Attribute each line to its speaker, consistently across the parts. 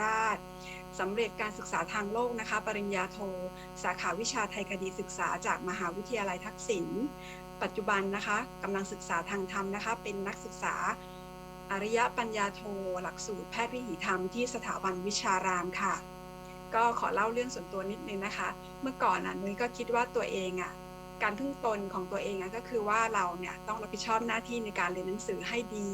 Speaker 1: ราชสำเร็จการศึกษาทางโลกนะคะ ปริญญาโท สาขาวิชาไทยคดีศึกษาจากมหาวิทยาลัยทักษิณปัจจุบันนะคะกำลังศึกษาทางธรรมนะคะ เป็นนักศึกษาอริยปัญญาโท หลักสูตรแพทย์วิถีธรรมที่สถาบันวิชารามค่ะ ก็ขอเล่าเรื่องส่วนตัวนิดนึงนะคะ เมื่อก่อนอะนุ้ยก็คิดว่าตัวเองอะ การพึ่งตนของตัวเองอะก็คือว่าเราเนี่ยต้องรับผิดชอบหน้าที่ในการเรียนหนังสือให้ดี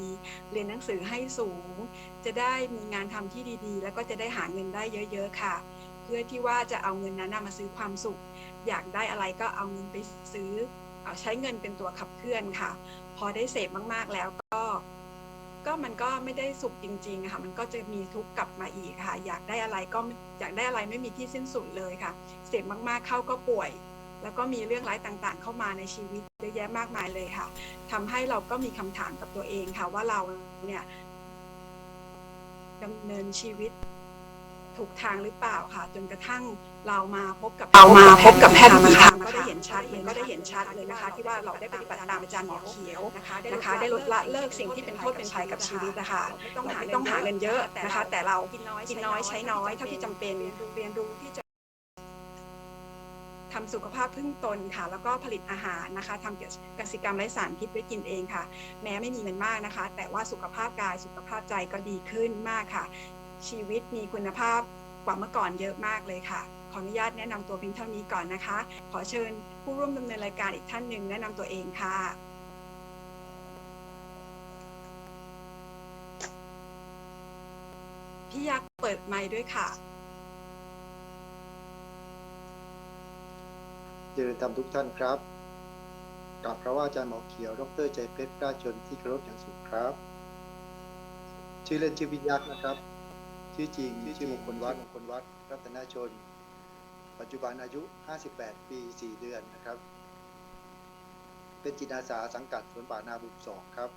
Speaker 1: เรียนหนังสือให้สูง จะได้มีงานทำที่ดีๆ แล้วก็จะได้หาเงินได้เยอะๆค่ะ เพื่อที่ว่าจะเอาเงินนั้นนะมาซื้อความสุข อยากได้อะไรก็เอาเงินไปซื้อเอาใช้เงินเป็นตัวขับเคลื่อนค่ะ พอได้เสพมากๆแล้วก็ก็มันก็ไม่ได้สุขจริงๆค่ะมันก็จะมีทุกข์กลับมาอีกค่ะ อยากได้อะไรก็อยากได้อะไรไม่มีที่สิ้นสุดเลยค่ะ เสพมากๆเข้าก็ป่วย แล้วก็มีเรื่องร้ายต่างๆ เข้ามาในชีวิตเยอะแยะมากมายเลยค่ะทำให้เราก็มีคำถามกับตัวเองค่ะว่าเราเนี่ยดำเนินชีวิตถูกทางหรือเปล่าค่ะ จนกระทั่งเรามาพบกับ
Speaker 2: เรามาพบกับแพทย์
Speaker 1: วิ
Speaker 2: วิถี
Speaker 1: ถี
Speaker 2: ธ
Speaker 1: ธ
Speaker 2: ร
Speaker 1: ร
Speaker 2: ร
Speaker 1: ร
Speaker 2: ม
Speaker 1: มก็ได้เห็นชัดมันก็ได้เห็นชัดเลยนะคะ ที่ว่าเราได้ปฏิบัติตามอาจารย์หมอเขียวนะคะนะคะได้ลดละเลิกสิ่งที่เป็นโทษเป็นภัยกับชีวิตนะคะไม่ต้องหาเงินเยอะนะคะ แต่เรากินน้อยกินน้อยใช้น้อยเท่าที่จำเป็นเรียนรู้ที่จะ ทำสุขภาพพึ่งตนค่ะ แล้วก็ผลิตอาหารนะคะทำกสิกรรมไร้สารพิษไว้กินเองค่ะ แม้ไม่มีเงินมากนะคะ แต่ว่าสุขภาพกายสุขภาพใจก็ดีขึ้นมากค่ะ ชีวิตมีคุณภาพกว่าเมื่อก่อนเยอะมากเลยค่ะ ขออนุญาตแนะนำตัวเพียงเท่านี้ก่อนนะคะ ขอเชิญผู้ร่วมดำเนินรายการอีกท่านหนึ่งแนะนำตัวเองค่ะพี่ยักษ์เปิดไมค์ด้วยค่ะ
Speaker 3: เจริญธรรมทุกท่านครับกราบพระว่าอาจารย์หมอเขียว ดรใจเพชรราชชนที่เคารพอย่างสูงครับ ชื่อเล่นชื่อวิญยักษ์นะครับ ชื่อจริงชื่อมงคลวัดมงคลวัดรัตนชน ปัจจุบันอายุ 58 ปี 4 เดือนนะครับ เป็นจิตอาสาสังกัดสวนป่านาบุกสองครับ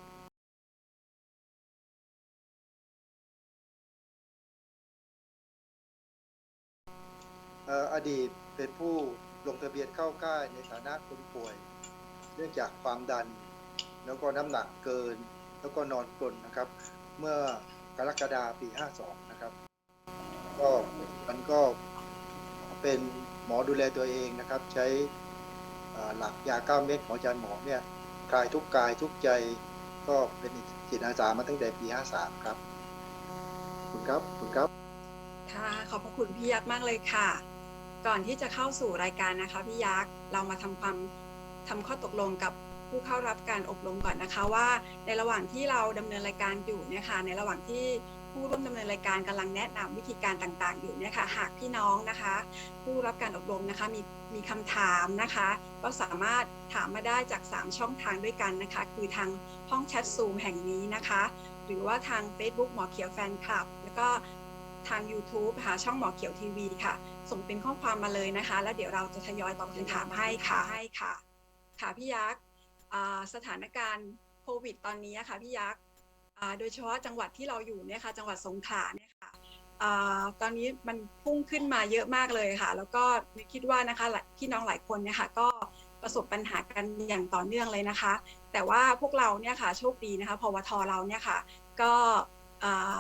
Speaker 3: อดีตเป็นผู้ ลงทะเบียนเข้าค่ายในฐานะคนป่วย เนื่องจากความดัน แล้วก็น้ำหนักเกิน แล้วก็นอนกรนนะครับ เมื่อกรกฎาปี 52 นะครับ ก็มันก็เป็นหมอดูแลตัวเองนะครับ ใช้หลักยาเก้าเม็ดของอาจารย์หมอเนี่ยคลายทุกกายทุกใจก็เป็นจิตอาสามาตั้งแต่ปี 53 ครับ คุณครับ คุณครับ
Speaker 1: ค่ะ ขอบพระคุณพี่ยักษ์มากเลยค่ะ ก่อนที่จะเข้าสู่รายการนะคะพี่ยักษ์เรามาทำความทำข้อตกลงกับผู้เข้ารับการอบรมก่อนนะคะว่า ในระหว่างที่เราดำเนินรายการอยู่เนี่ยค่ะในระหว่างที่ผู้ร่วมดำเนินรายการกำลังแนะนำวิธีการต่างๆ อยู่เนี่ยค่ะหากพี่น้องนะคะ ผู้รับการอบรมนะคะมีมีคำถามนะคะ ก็สามารถถามมาได้จาก 3 ช่องทางด้วยกันนะคะ คือทางห้องแชทซูมแห่งนี้นะคะ หรือว่าทาง Facebook หมอเขียวแฟนคลับ แล้วก็ ทาง YouTube ค่ะช่องหมอเขียวทีวีค่ะ ส่งเป็นข้อความมาเลยนะคะ แล้วเดี๋ยวเราจะทยอยตอบคำถามให้ค่ะให้ค่ะ ค่ะพี่ยักษ์อ่าสถานการณ์โควิด ตอนนี้ค่ะพี่ยักษ์อ่าโดยเฉพาะจังหวัดที่เราอยู่เนี่ยค่ะ จังหวัดสงขลาเนี่ยค่ะอ่าตอนนี้มันพุ่งขึ้นมาเยอะมากเลยค่ะ แล้วก็คิดว่านะคะหลายพี่น้องหลายคนเนี่ยค่ะก็ประสบปัญหากันอย่างต่อเนื่องเลยนะคะ แต่ว่าพวกเราเนี่ยค่ะโชคดีนะคะพวทเราเนี่ยค่ะ ก็อ่า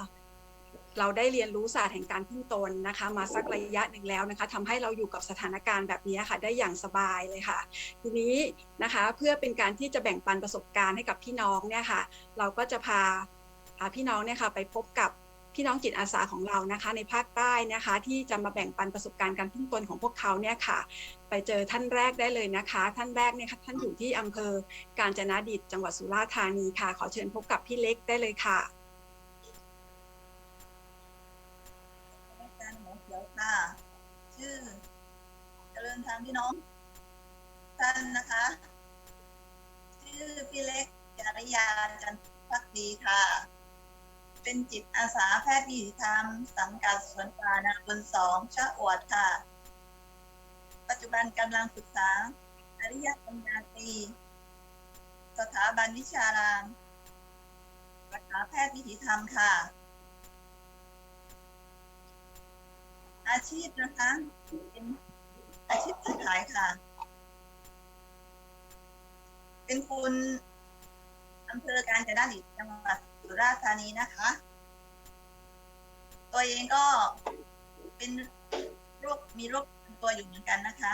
Speaker 1: เราได้เรียนรู้ศาสตร์แห่งการพึ่งตนนะคะ มาสักระยะหนึ่งแล้วนะคะทำให้เราอยู่กับสถานการณ์แบบนี้ค่ะ ได้อย่างสบายเลยค่ะ ทีนี้นะคะเพื่อเป็นการที่จะแบ่งปันประสบการณ์ให้กับพี่น้องเนี่ยค่ะ เราก็จะพาอ่าพี่น้องเนี่ยค่ะไปพบกับพี่น้องจิตอาสาของเรานะคะ ในภาคใต้นะคะ ที่จะมาแบ่งปันประสบการณ์การพึ่งตนของพวกเขาเนี่ยค่ะ ไปเจอท่านแรกได้เลยนะคะ ท่านแรกเนี่ยค่ะท่านอยู่ที่อำเภอ กาญจนดิตจังหวัดสุราษฎร์ธานีค่ะ ขอเชิญพบกับพี่เล็กได้เลยค่ะ
Speaker 4: อาจารย์หมอเขียวค่ะ ชื่อ เจริญธรรมพี่น้องท่านนะคะ ชื่อพี่เล็กจริยาจันท์พักดีค่ะ เป็นจิตอาสาแพทย์วิถีธรรมสังกัดสวนป่านาบนสองชะอวดค่ะ ปัจจุบันกำลังศึกษาอริยปัญญาตรีสถาบันวิชารามสาขาแพทย์วิถีธรรมค่ะ อาชีพนะคะเป็นอาชีพค้าขายค่ะ เป็นคุณอำเภอการจนดิตจังหวัดสุราษฎร์ธานีนะคะ ตัวเองก็เป็นโรคมีโรคตัวอยู่เหมือนกันนะคะ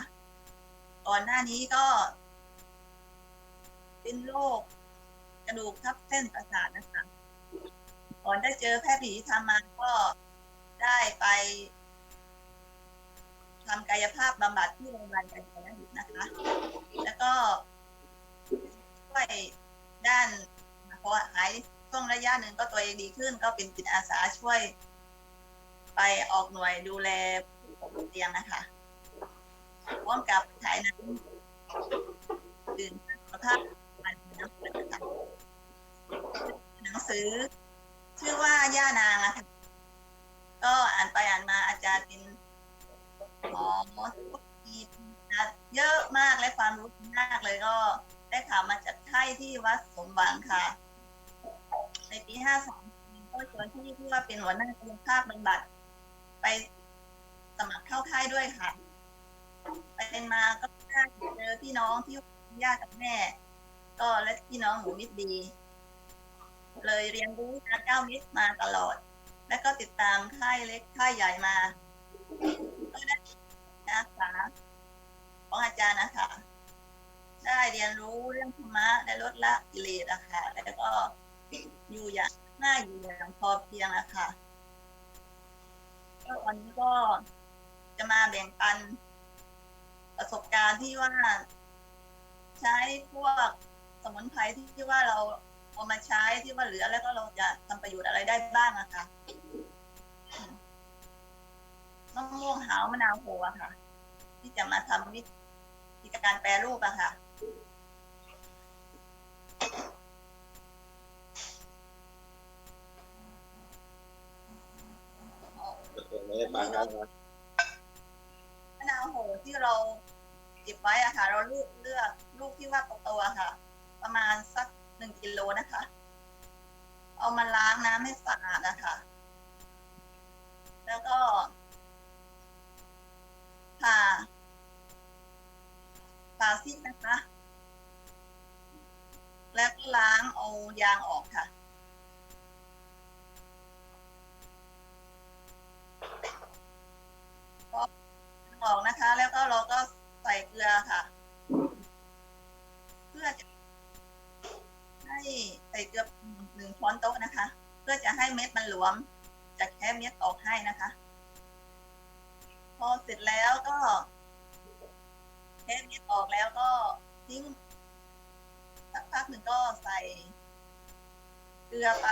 Speaker 4: ก่อนหน้านี้ก็ เป็นโรคกระดูกทับเส้นประสาทนะคะก่อนได้เจอแพทย์ผีทำมาก็ได้ไป ทำกายภาพบำบัดที่โรงพยาบาลกันยดิตนะคะ แล้วก็ช่วยด้านพอหายช่วงระยะหนึ่งก็ตัวเองดีขึ้น ก็เป็นจิตอาสาช่วย ไปออกหน่วยดูแลผู้ป่วยบนเตียงนะคะพร้อมกับถ่ายหนังดื่มสภาพมันน้ำนะคะหนังสือ ชื่อว่าย่านางอะค่ะก็อ่านไปอ่านมาอาจารย์เป็น หมอที่เยอะมากและความรู้มากเลยก็ ได้ข่าวมาจากค่ายที่วัดสมหวังค่ะ ในปีห้าสองก็ชวนที่ที่ว่าเป็นหัวหน้ากายภาพบำบัดไปสมัครเข้าค่ายด้วยค่ะ ไปเป็นมาก็ได้เจอพี่น้องที่ญาติกับแม่ ก็และพี่น้องหมูมิตรดี เลยเรียนรู้นะเก้าวมิตรมาตลอด และก็ติดตามค่ายเล็กค่ายใหญ่มาก็ได้ อาสาของอาจารย์นะคะ ได้เรียนรู้เรื่องธรรมะได้ลดละกิเลสอะค่ะแล้วก็อยู่อย่างง่ายอยู่อย่างพอเพียงอะค่ะก็วันนี้ก็จะมาแบ่งปันประสบการณ์ที่ว่า ใช้พวกสมุนไพรที่ว่าเราเอามาใช้ที่ว่าเหลือแล้วก็เราจะทำประโยชน์อะไรได้บ้างอะค่ะมะม่วงหาวมะนาวโหอะค่ะ ที่จะมาทำวิธีการแปรรูปอะค่ะ
Speaker 3: ไม่ได้ฟังกันนะ
Speaker 4: มะนาวโหที่เราเก็บไว้อะค่ะ เราเลือกเลือกลูกที่ว่าโตๆอะค่ะ ประมาณสักหนึ่งกิโลนะคะ เอามาล้างน้ำให้สะอาดนะคะ แล้วก็ผ่า ผ่าซีกนะคะ แล้วก็ล้างเอายางออกค่ะ ก็ออกนะคะ แล้วก็เราก็ใส่เกลือค่ะ เพื่อจะให้ใส่เกลือหนึ่งช้อนโต๊ะนะคะ เพื่อจะให้เม็ดมันหลวมจะแค่เม็ดออกให้นะคะ พอเสร็จแล้วก็ แค่เม็ดออกแล้วก็ทิ้งสักพักหนึ่งก็ใส่เกลือไป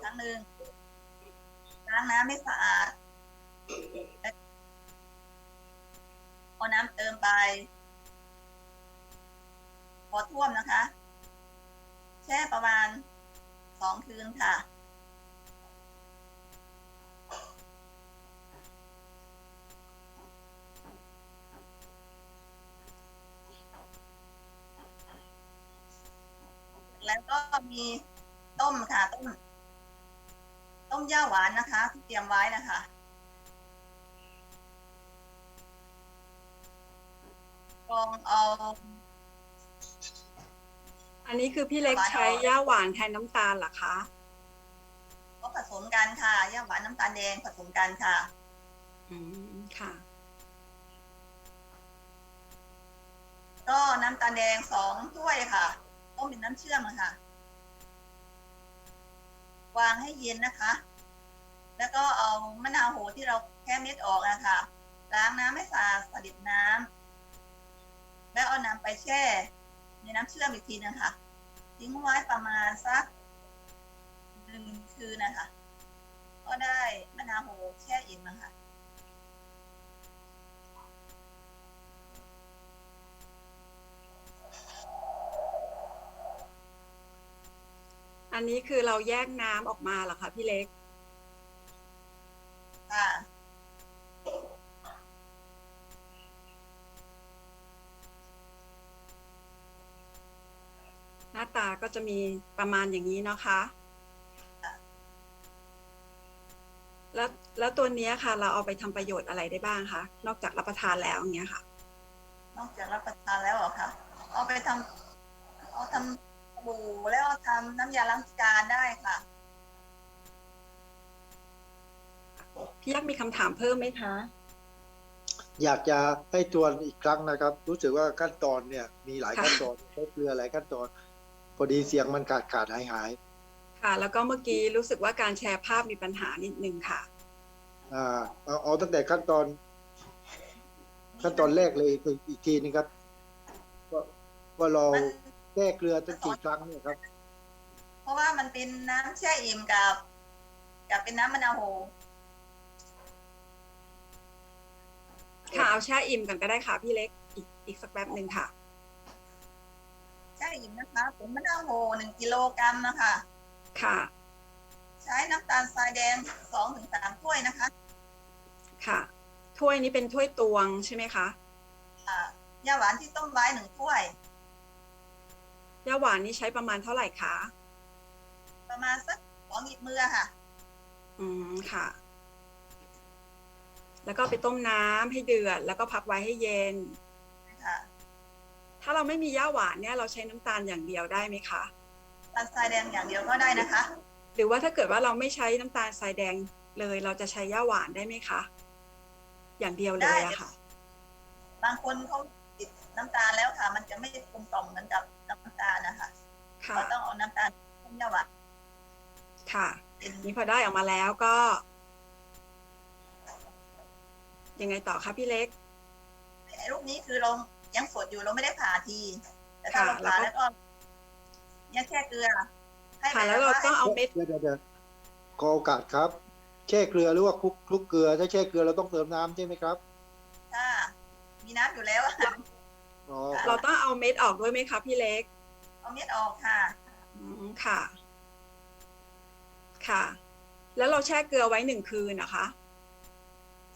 Speaker 4: ครั้งหนึ่งล้างน้ำให้สะอาดเอาน้ำเติมไป พอท่วมนะคะ แช่ประมาณสองคืนค่ะ แล้วก็มีต้มค่ะ ต้ม ต้มย่าหวานนะคะที่เตรียมไว้นะคะกรองเอา
Speaker 1: อันนี้คือพี่เล็กใช้ย่าหวานแทนน้ำตาลเหรอคะ
Speaker 4: ก็ผสมกันค่ะย่าหวานน้ำตาลแดงผสมกันค่ะ
Speaker 1: อืมค่ะ
Speaker 4: ก็น้ำตาลแดงสองถ้วยค่ะต้ มเป็นน้ำเชื่อมอะค่ะ วางให้เย็นนะคะ แล้วก็เอามะนาวโหที่เราแค่เม็ดออกนะคะล้างน้ำให้สะอาดสะดิบน้ำแล้วเอาน้ำไปแช่ ในน้ำเชื่อมอีกทีนึงค่ะ ทิ้งไว้ประมาณสักหนึ่งคืนนะคะ ก็ได้มะนาวโหแช่อิ่มนะคะ
Speaker 1: อันนี้คือเราแยกน้ำออกมาเหรอคะพี่เล็ก
Speaker 4: ค่ะ
Speaker 1: หน้าตาก็จะมีประมาณอย่างนี้นะคะ แล้วแล้วตัวนี้ค่ะ เราเอาไปทำประโยชน์อะไรได้บ้างคะ นอกจากรับประทานแล้วอย่างเงี้ยค่ะ
Speaker 4: นอกจากรับประทานแล้วเหรอคะ เอาไปทำเอาทำ สบู่แล้วเอาทำน้ำยาล้างจานได้ค่ะ
Speaker 1: พี่ยักษ์มีคำถามเพิ่มไหมคะ
Speaker 3: อยากจะให้ตวนอีกครั้งนะครับ รู้สึกว่าขั้นตอนเนี่ยมีหลาย
Speaker 1: ค่ะ
Speaker 3: ขั้นตอนใช้เกลือหลายขั้นตอน พอดีเสียงมันขาดขาดหายหาย
Speaker 1: ค่ะ แล้วก็เมื่อกี้รู้สึกว่าการแชร์ภาพมีปัญหานิดนึงค่ะ
Speaker 3: อ่าเอาเอาตั้งแต่ขั้นตอน ขั้นตอนแรกเลยอีกทีนึงครับ ว่าว่าเรา
Speaker 4: มัน
Speaker 3: แก้เกลือตั้งกี่ครั้งเนี่ยครับ
Speaker 4: เพราะว่ามันเป็นน้ำแช่อิ่มกับ กับเป็นน้ำมะนาวโห
Speaker 1: ค่ะเอาแช่อิ่มกันก็ได้ค่ะพี่เล็กอีกอีกสักแป๊บหนึ่งค่ะ
Speaker 4: แช่อิ่มนะคะผงมะนาวโหหนึ่งกิโลกรัมนะคะ
Speaker 1: ค่ะ
Speaker 4: ใช้น้ำตาลทรายแดงสองถึงสามถ้วยนะคะ
Speaker 1: ค่ะ ถ้วยนี้เป็นถ้วยตวงใช่ไหมคะ
Speaker 4: อ่ายาหวานที่ต้มไว้หนึ่งถ้วย
Speaker 1: ย่าหวานนี่ใช้ประมาณเท่าไหร่คะ
Speaker 4: ประมาณสักสองหยิบมือค่ะ
Speaker 1: อืมค่ะ แล้วก็ไปต้มน้ำให้เดือด แล้วก็พักไว้ให้เย็น
Speaker 4: ค่ะ
Speaker 1: ถ้าเราไม่มีย่าหวานเนี่ยเราใช้น้ำตาลอย่างเดียวได้ไหมคะ
Speaker 4: น้ำตาลทรายแดงอย่างเดียวก็ได้นะคะ
Speaker 1: หรือว่าถ้าเกิดว่าเราไม่ใช้น้ำตาลทรายแดงเลย เราจะใช้ย่าหวานได้ไหมคะ อย่างเดียวเลยอะค่ะ
Speaker 4: บางคนเขาติดน้ำตาลแล้วค่ะ มันจะไม่กลมกล่อมเหมือนกับน้ำตาลนะคะ
Speaker 1: ค่ะ
Speaker 4: เราต้องเอาน้ำตาลต้มยาหวาน
Speaker 1: ค่ะ
Speaker 4: เป็น
Speaker 1: นี่พอได้ออกมาแล้วก็ ยังไงต่อคะพี่เล็ก
Speaker 4: ไอ้รูปนี้คือเรายังสดอยู่เราไม่ได้ผ่าทีแต่ถ้าเรา
Speaker 1: ค่ะ
Speaker 4: ผ่า
Speaker 1: แล้
Speaker 4: แล้วว
Speaker 1: ก็
Speaker 4: ก็เนี่ยแช่เกลือ ให้
Speaker 1: ค่ะ
Speaker 4: ไป
Speaker 1: แล้วเรา
Speaker 4: ว่า
Speaker 1: ต้องเอาเม็ด
Speaker 3: เดี๋ยวเดี๋ยวเดี๋ยวขอโอกาสครับ แช่เกลือหรือว่าคลุกคลุกเกลือ ถ้าแช่เกลือเราต้องเติมน้ำใช่ไหมครับ
Speaker 4: ถ้ามีน้ำอยู่แล้วอะ
Speaker 3: อ๋อ
Speaker 1: เราต้องเอาเม็ดออกด้วยไหมคะพี่เล็ก
Speaker 4: เอาเม็ดออกค่ะ
Speaker 1: อืมค่ะ ค่ะ แล้วเราแช่เกลือไว้หนึ่งคืนนะคะ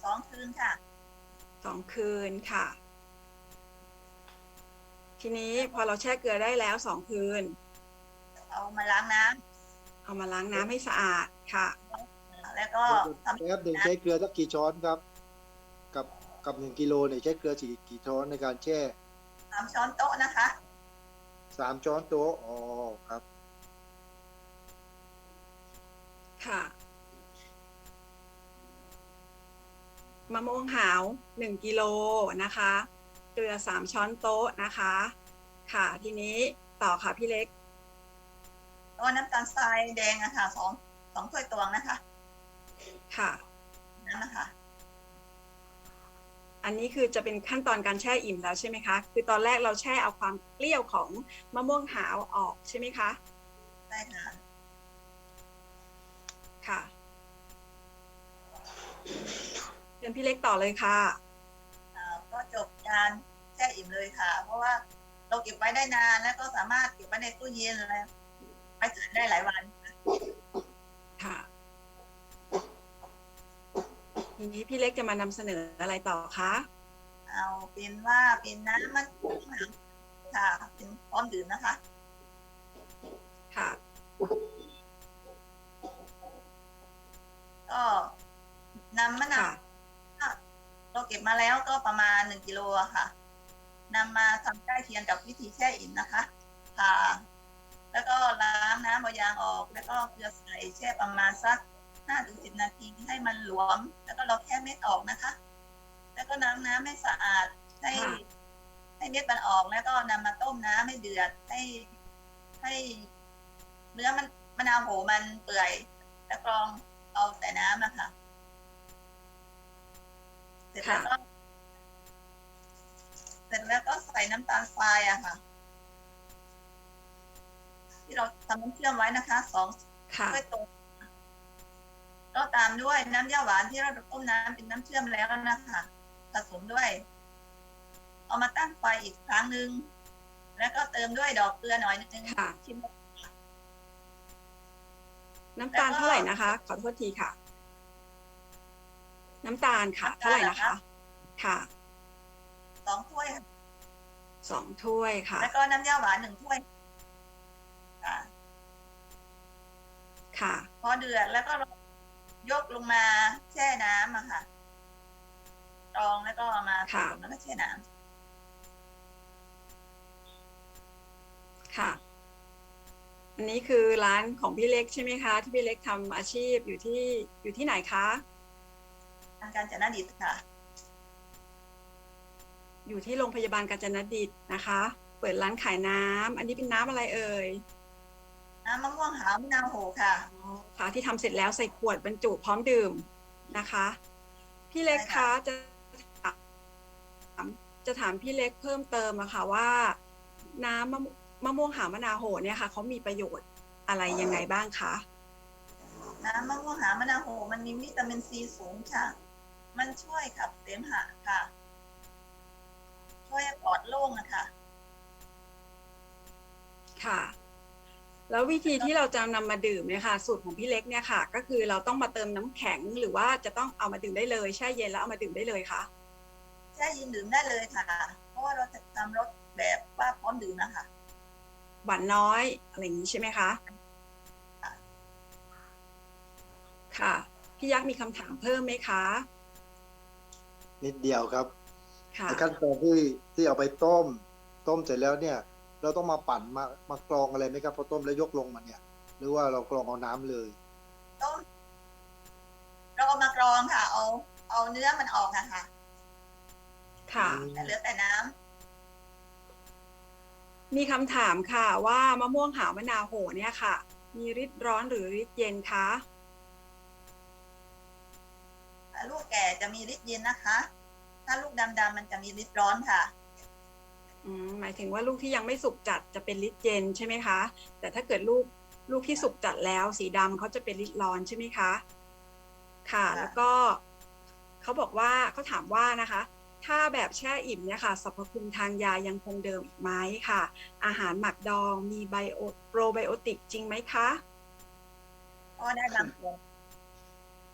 Speaker 4: สองคืนค่ะ
Speaker 1: สองคืนค่ะ ทีนี้พอเราแช่เกลือได้แล้วสองคืน
Speaker 4: เอามาล้างน้ำ
Speaker 1: เอามาล้างน้ำให้สะอาดค่ะ
Speaker 4: แล้วก็ทำ
Speaker 3: แป๊บหนึ่งใช้เกลือสักกี่ช้อนครับ กับกับหนึ่งกิโลเนี่ยใช้เกลือกี่กี่ช้อนในการแช่
Speaker 4: สามช้อนโต๊ะนะคะ
Speaker 3: สามช้อนโต๊ะอ๋อครับ
Speaker 1: ค่ะ มะม่วงหาวหนึ่งกิโลนะคะ เกลือสามช้อนโต๊ะนะคะ ค่ะ ทีนี้ต่อค่ะพี่เล็ก
Speaker 4: แล้วก็น้ำตาลทรายแดงอะค่ะสองสองถ้วยตวงนะคะ
Speaker 1: ค่ะ
Speaker 4: นั่นนะคะ
Speaker 1: อันนี้คือจะเป็นขั้นตอนการแช่อิ่มแล้วใช่ไหมคะ คือตอนแรกเราแช่เอาความเปรี้ยวของมะม่วงหาวออกใช่ไหมคะ
Speaker 4: ได้ค่ะ
Speaker 1: ค่ะเชิญพี่เล็กต่อเลยค่ะ
Speaker 4: อ่าก็จบการแช่อิ่มเลยค่ะ เพราะว่าเราเก็บไว้ได้นานแล้วก็สามารถเก็บไว้ในตู้เย็นอะไรไว้ทานได้หลายวัน
Speaker 1: ค่ะ ทีนี้พี่เล็กจะมานำเสนออะไรต่อคะ
Speaker 4: เอาเป็นว่าเป็นน้ำมันค่ะ เป็นพร้อมดื่มนะคะ
Speaker 1: ค่ะ
Speaker 4: ก็นำมะนา
Speaker 1: ค่ะ
Speaker 4: วเราเก็บมาแล้วก็ประมาณหนึ่งกิโลอะค่ะนำมาทำใกล้เคียงกับวิธีแช่อิ่มนะคะค่ะแล้วก็ล้างน้ำเอายางออก แล้วก็เกลือใส่แช่ประมาณสัก ห้าถึงสิบนาทีให้มันหลวม แล้วก็เราแค่เม็ดออกนะคะ แล้วก็น้ำน้ำให้สะอาดให้
Speaker 1: ค่ะ
Speaker 4: ให้เม็ดมันออกแล้วก็นำมาต้มน้ำให้เดือดให้ให้เนื้อมันมะนาวโหมันเปื่อย แล้วกรองเอาแต่น้ำนะคะเสร็จแล้วก็เสร็จแล้วก็ใส่น้ำตาลทรายอะค่ะ ที่เราทำน้ำเชื่อมไว้นะคะสอง
Speaker 1: ค่ะ
Speaker 4: ถ้วยโตะ ก็ตามด้วยน้ำย่าหวานที่เราต้มน้ำเป็นน้ำเชื่อมแล้วนะคะผสมด้วย เอามาตั้งไฟอีกครั้งหนึ่งแล้วก็เติมด้วยดอกเกลือหน่อยนึง
Speaker 1: ค่ะ
Speaker 4: ชิม
Speaker 1: น้ำตาลเท่าไหร่นะคะ ขอโทษทีค่ะ น้ำตาลค่ะ เท่าไหร่นะคะ ค่ะ
Speaker 4: สองถ้วยค่ะ
Speaker 1: สองถ้วยค่ะ
Speaker 4: แล้วก็น้ำย่าหวานหนึ่งถ้วยค่ะ
Speaker 1: ค่ะ
Speaker 4: พอเดือดแล้วก็ ยกลงมาแช่น้ำอะค่ะรองแล้วก็เอามาผ
Speaker 1: ค่ะ
Speaker 4: สมแล้วก็แช่น้
Speaker 1: ค่ะ อันนี้คือร้านของพี่เล็กใช่ไหมคะ ที่พี่เล็กทำอาชีพอยู่ที่อยู่ที่ไหนคะำ
Speaker 4: การจนดิตค่ะ
Speaker 1: อยู่ที่โรงพยาบาลกาญจนดิตนะคะ เปิดร้านขายน้ำอันนี้เป็นน้ำอะไรเอ่ย
Speaker 4: น้ำมะม่วงหาวมะนาวโหค่ะ
Speaker 1: อ๋อ ค่ะที่ทำเสร็จแล้วใส่ขวดบรรจุพร้อมดื่มนะคะ พี่เล็ก
Speaker 4: ใช่
Speaker 1: คะ
Speaker 4: ค่ะ
Speaker 1: จะถามจะถามพี่เล็กเพิ่มเติมอะค่ะว่า น้ำมะมะม่วงหาวมะนาวโหเนี่ยค่ะเขามีประโยชน์อะไรยังไงบ้างคะ
Speaker 4: น้ำมะม่วงหาวมะนาวโหมันมีวิตามินซีสูงค่ะ มันช่วยขับเสมหะค่ะ ช่วยให้ปลอดโล่งอะค่ะ
Speaker 1: ค่ะ แล้ววิธีที่เราจะนำมาดื่มเนี่ยค่ะสูตรของพี่เล็กเนี่ยค่ะ ก็คือเราต้องมาเติมน้ำแข็งหรือว่าจะต้องเอามาดื่มได้เลยแช่เย็นแล้วเอามาดื่มได้เลยคะ
Speaker 4: แช่เยินดื่มได้เลยค่ะ เพราะว่าเราจะทำรสแบบว่าพร้อมดื่มนะคะ
Speaker 1: หวานน้อยอะไรอย่างนี้ใช่ไหมคะค่ะพี่ยักษ์มีคำถามเพิ่มไหมคะ
Speaker 3: นิดเดียวครับ
Speaker 1: ค่ะ
Speaker 3: ในขั้นตอนที่ที่เอาไปต้ม ต้มเสร็จแล้วเนี่ย เราต้องมาปั่นมามากรองอะไรไหมครับพอต้มแล้วยกลงมาเนี่ย หรือว่าเรากรองเอาน้ำเลย
Speaker 4: ต้มเราเอามากรองค่ะ เอา เอาเนื้อมันออกอะค่ะ
Speaker 1: ค่ะ
Speaker 4: แต่เหลือแต่น้ำ
Speaker 1: มีคำถามค่ะ ว่ามะม่วงหาวมะนาวโหเนี่ยค่ะ มีฤทธิ์ร้อนหรือฤทธิ์เย็นคะ
Speaker 4: ลูกแก่จะมีฤทธิ์เย็นนะคะ ถ้าลูกดำๆมันจะมีฤทธิ์ร้อนค่ะ
Speaker 1: อืม หมายถึงว่าลูกที่ยังไม่สุกจัดจะเป็นฤทธิ์เย็นใช่ไหมคะ แต่ถ้าเกิดลูกลูกที่สุกจัดแล้ว สีดำเขาจะเป็นฤทธิ์ร้อนใช่ไหมคะค่ะ
Speaker 4: ค่ะ
Speaker 1: แล้วก็เขาบอกว่าเขาถามว่านะคะ ถ้าแบบแช่อิ่มเนี่ยค่ะสรรพคุณทางยายังคงเดิมอีกไหมค่ะ อาหารหมักดองมีไบโอโปรไบโอติกจริงไหมคะ
Speaker 4: ก็ได้บางส่วน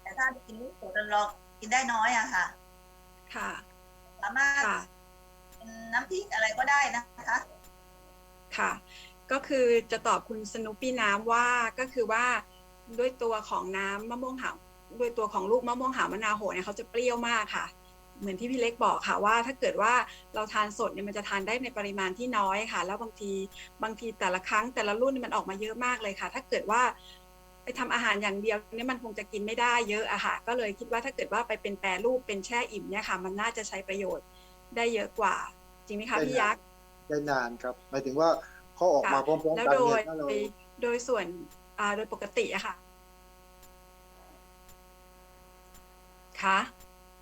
Speaker 4: แต่ถ้ากินลูกโสดเรากินได้น้อยอะค่ะ
Speaker 1: ค่ะ
Speaker 4: สามารถ
Speaker 1: ค่ะ
Speaker 4: เป็ น้ำพริกอะไรก็ได้นะคะ
Speaker 1: ค่ะ ก็คือจะตอบคุณสนุปปี้น้ำว่าก็คือว่าด้วยตัวของน้ำมะม่วงหาวด้วยตัวของลูกมะม่วงหาวมะนาวโหเนี่ยเขาจะเปรี้ยวมากค่ะ เหมือนที่พี่เล็กบอกค่ะว่า ถ้าเกิดว่าเราทานสดเนี่ยมันจะทานได้ในปริมาณที่น้อยค่ะ แล้วบางทีบางทีแต่ละครั้งแต่ละรุ่นมันออกมาเยอะมากเลยค่ะ ถ้าเกิดว่าไปทำอาหารอย่างเดียวเนี่ยมันคงจะกินไม่ได้เยอะอะค่ะ ก็เลยคิดว่าถ้าเกิดว่าไปเป็นแปรรูปเป็นแช่อิ่มเนี่ยค่ะ มันน่าจะใช้ประโยชน์ ได้เยอะกว่า จริงไหมคะพี่ยักษ์
Speaker 3: ได้นานครับหมายถึงว่าเขาออกมาพร้อมๆ
Speaker 1: แล้ว
Speaker 3: กัน
Speaker 1: โด
Speaker 3: เนี่ยยถ้าเรา
Speaker 1: โดยส่วนอ่าโดยปกติอะค่ะคะ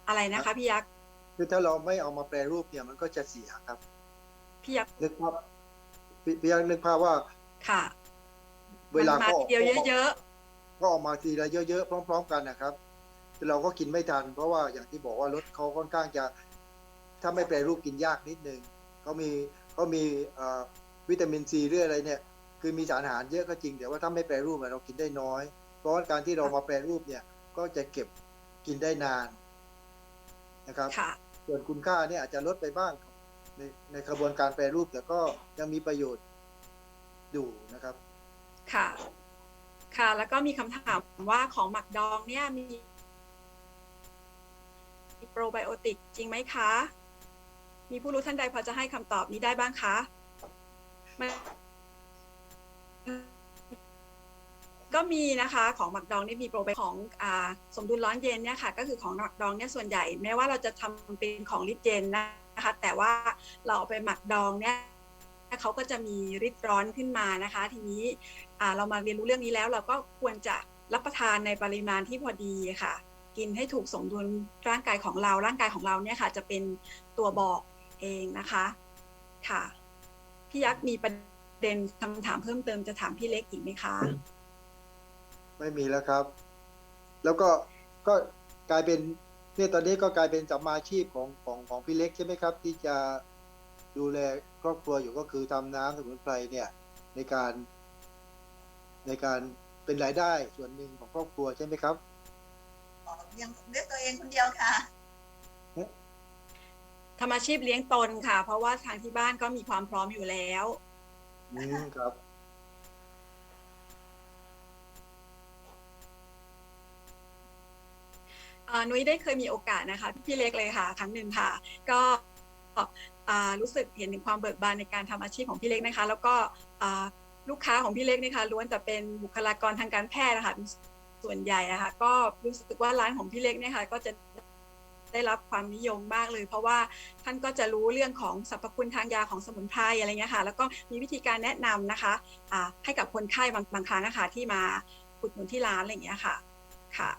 Speaker 1: อะไรนะคะพี่ยักษ์
Speaker 3: คือถ้าเราไม่เอามาแปรรูปเนี่ยมันก็จะเสียครับ
Speaker 1: พี่ยักษ์
Speaker 3: นึกภาพพี่พี่ยังนึกภาพว่า
Speaker 1: ค่ะ
Speaker 3: เวลา
Speaker 1: มันมา
Speaker 3: เขาอ
Speaker 1: ที
Speaker 3: อก
Speaker 1: เดียวเยอะ
Speaker 3: ก็ออกมาทีละเยอะๆพร้อม ๆ กันนะครับแต่เราก็กินไม่ทัน เพราะว่าอย่างที่บอกว่ารสเขาค่อนข้างจะ ถ้าไม่แปรรูปกินยากนิดนึงเขามีเขามีเอ่อวิตามินซีหรืออะไรเนี่ยคือมีสารอาหารเยอะก็จริงแต่ว่าถ้าไม่แปรรูปอะเรากินได้น้อย เพราะว่าการที่เรามาแปรรูปเนี่ยก็จะเก็บกินได้นานนะครับ
Speaker 1: ๆค่ะ
Speaker 3: ส่วนคุณค่าเนี่ยอาจจะลดไปบ้างในในกระบวนการแปรรูปแต่ก็ยังมีประโยชน์อยู่นะครับ
Speaker 1: ค่ะ ค่ะ แล้วก็มีคำถามว่าของหมักดองเนี่ยมีโปรไบโอติกจริงไหมคะ มีผู้รู้ท่านใดพอจะให้คำตอบนี้ได้บ้างคะก็มีนะคะของหมักดองนี่มีโปรไบของอสมดุลร้อนเย็นเนี่ยค่ะ ก็คือของหมักดองเนี่ยส่วนใหญ่แม้ว่าเราจะทำเป็นของลิตรเย็นนะคะ แต่ว่าเราเอาไปหมักดองเนี่ยเขาก็จะมีฤทธิ์ร้อนขึ้นมานะคะ ทีนี้เรามาเรียนรู้เรื่องนี้แล้ว เราก็ควรจะรับประทานในปริมาณที่พอดีค่ะ กินให้ถูกสมดุลร่างกายของเราร่างกายของเราเนี่ยค่ะ จะเป็นตัวบอก เองนะคะค่ะพี่ยักษ์มีประเด็นคำถามเพิ่มเติมจะถามพี่เล็กอีกไหมคะ
Speaker 3: ไม่มีแล้วครับ แล้วก็ก็กลายเป็นเนี่ยตอนนี้ก็กลายเป็นสัมมาอาชีพของของของพี่เล็กใช่ไหมครับ ที่จะดูแลครอบครัวอยู่ก็คือทำน้ำสมุนไพรเนี่ยในการในการเป็นรายได้ส่วนหนึ่งของครอบครัวใช่ไหมครับ
Speaker 4: ยังเลือกตัวเองคนเดียวค่ะ
Speaker 1: ทำอาชีพเลี้ยงตนค่ะ เพราะว่าทางที่บ้านก็มีความพร้อมอยู่แล้ว
Speaker 3: อืมครับ
Speaker 1: อ่านุ้ยได้เคยมีโอกาสนะคะ พี่เล็กเลยค่ะ ครั้งหนึ่งค่ะ ก็อ่ารู้สึกเห็นถึงความเบิกบานในการทำอาชีพของพี่เล็กนะคะ แล้วก็อ่าลูกค้าของพี่เล็กนะคะล้วนแต่เป็นบุคลากรทางการแพทย์นะคะส่วนใหญ่อะค่ะก็รู้สึกว่าร้านของพี่เล็กเนี่ยค่ะก็จะ ได้รับความนิยมมากเลย เพราะว่าท่านก็จะรู้เรื่องของสรรพคุณทางยาของสมุนไพรอะไรเงี้ยค่ะ แล้วก็มีวิธีการแนะนำนะคะอ่าให้กับคนไข้บางบางครั้งนะคะที่มาอุดหนุนที่ร้านอะไรเงี้ยค่ะค่ะ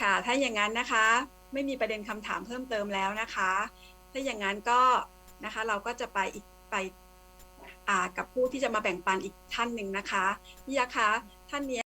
Speaker 1: ค่ะ ถ้าอย่างนั้นนะคะ ไม่มีประเด็นคำถามเพิ่มเติมแล้วนะคะ ถ้าอย่างนั้นก็นะคะเราก็จะไปอีกไปกับผู้ที่จะมาแบ่งปันอีกท่านหนึ่งนะคะพี่ยักษ์คะท่านนี้